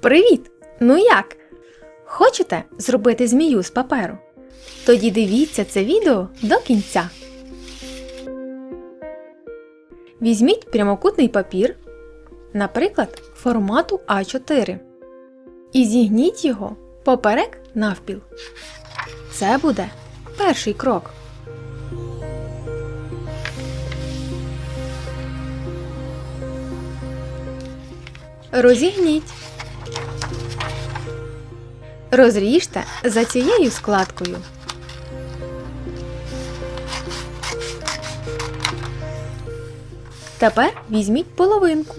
Привіт! Ну як? Хочете зробити змію з паперу? Тоді дивіться це відео до кінця. Візьміть прямокутний папір, наприклад, формату А4, і зігніть його поперек навпіл. Це буде перший крок. Розігніть. Розріжте за цією складкою. Тепер візьміть половинку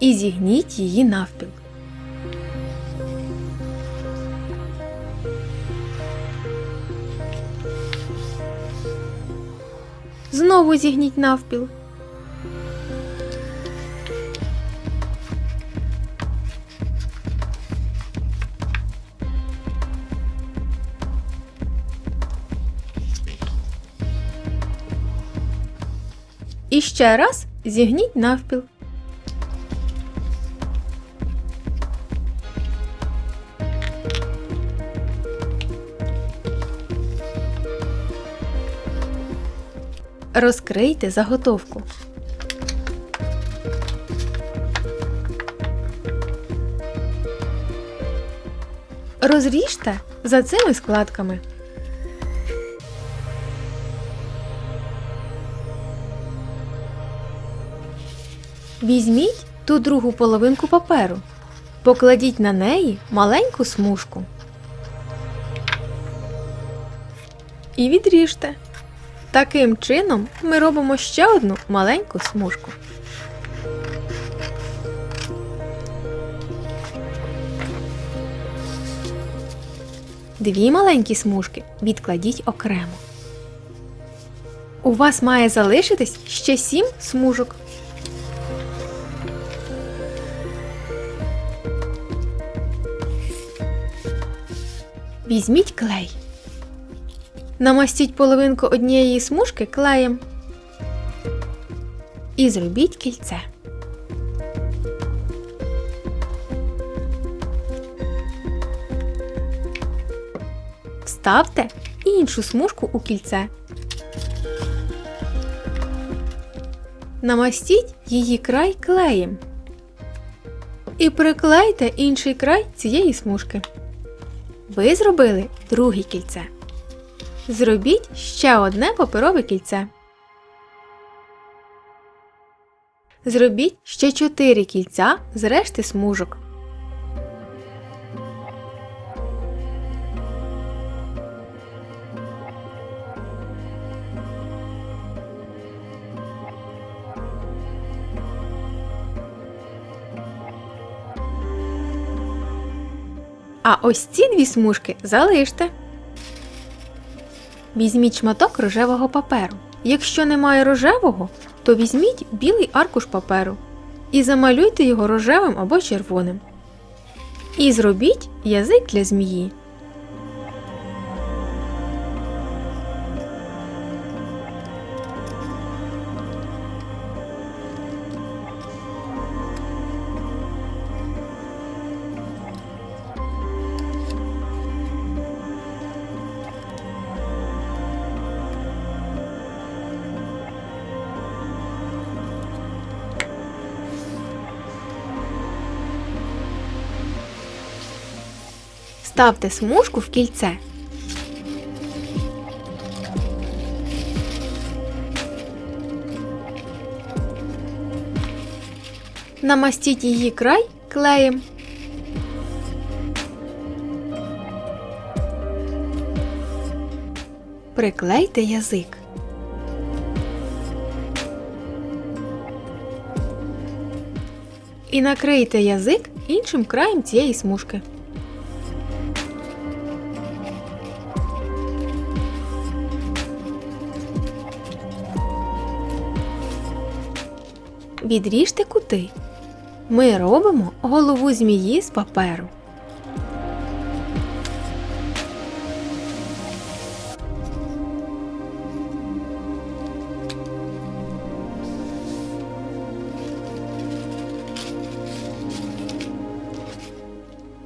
і зігніть її навпіл. Знову зігніть навпіл. І ще раз зігніть навпіл. Розкрийте заготовку. Розріжте за цими складками. Візьміть ту другу половинку паперу. Покладіть на неї маленьку смужку. І відріжте. Таким чином ми робимо ще одну маленьку смужку. Дві маленькі смужки відкладіть окремо. У вас має залишитись ще сім смужок. Візьміть клей. Намастіть половинку однієї смужки клеєм. І зробіть кільце. Вставте іншу смужку у кільце. Намастіть її край клеєм. І приклейте інший край цієї смужки. Ви зробили друге кільце. Зробіть ще одне паперове кільце. Зробіть ще 4 кільця з решти смужок. А ось ці дві смужки залиште. Візьміть шматок рожевого паперу. Якщо немає рожевого, то візьміть білий аркуш паперу і замалюйте його рожевим або червоним. І зробіть язик для змії. Ставте смужку в кільце. Намастіть її край клеєм. Приклейте язик. І накрийте язик іншим краєм цієї смужки. Відріжте кути. Ми робимо голову змії з паперу.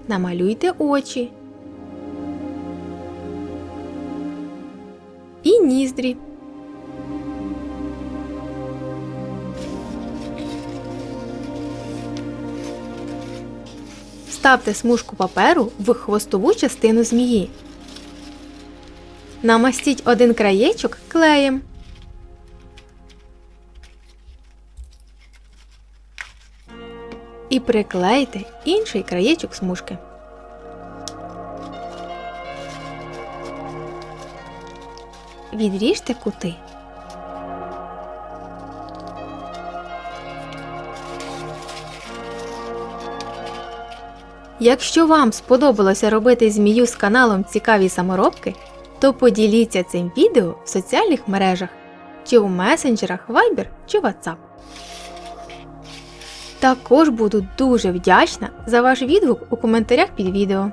намалюйте очі і ніздрі. Вставте смужку паперу в хвостову частину змії. Намастіть один краєчок клеєм. І приклейте інший краєчок смужки. Відріжте кути. Якщо вам сподобалося робити змію з каналом Цікаві саморобки, то поділіться цим відео в соціальних мережах чи у месенджерах Viber чи WhatsApp. Також буду дуже вдячна за ваш відгук у коментарях під відео.